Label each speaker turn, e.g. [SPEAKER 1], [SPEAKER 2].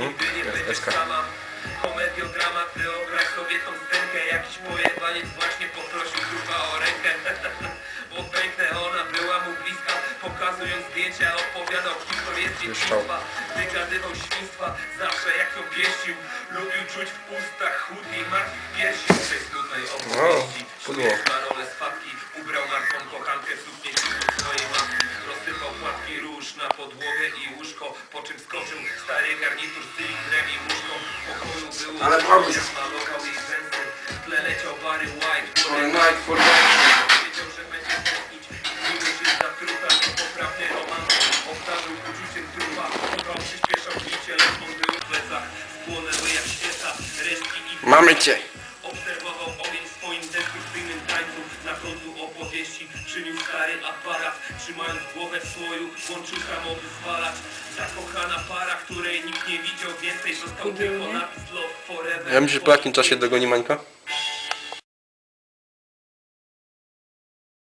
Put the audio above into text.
[SPEAKER 1] nigdy nie?
[SPEAKER 2] Jest
[SPEAKER 1] będziesz
[SPEAKER 2] SK.
[SPEAKER 1] sama Komediodrama, wyobraź sobie tą scenkę Jakiś pojebaniec właśnie poprosił kurwa o rękę. Bo piękne ona była mu bliska Pokazując zdjęcia opowiadał historię z dzieciństwa Wygadywał świństwa zawsze jak ją pieścił. Lubił czuć w ustach chłód i martwych piersi. W tej smutnej opowieści
[SPEAKER 2] pudło.
[SPEAKER 1] na rolę spadki Ubrał martwą kochankę w suknię ślubną swojej matki Rozsypał płatki róż na podłogę i łóżko Po czym skoczył stary garnitur z i muszką pokoju było
[SPEAKER 3] Ale
[SPEAKER 1] malował jej rzęsy W tle leciał Barry White
[SPEAKER 3] night, for
[SPEAKER 1] Wiedział, że będzie tęsknić Mimo, że zatruta Poprawny romantyk Obdarzył uczuciem trupa przyspieszał w plecach Spłonęły jak świeca. Resztki i
[SPEAKER 2] Mamy cię.
[SPEAKER 1] Obserwował ogień w swoim destrukcyjnym tańcu. Na końcu opowieści czynił stary aparat Trzymając głowę w słoju Łączył samochód zwalać Zakochana para, której nikt nie widział Więcej został tylko napis Love Forever
[SPEAKER 2] Ja myślę, po jakim czasie dogoni Mańka?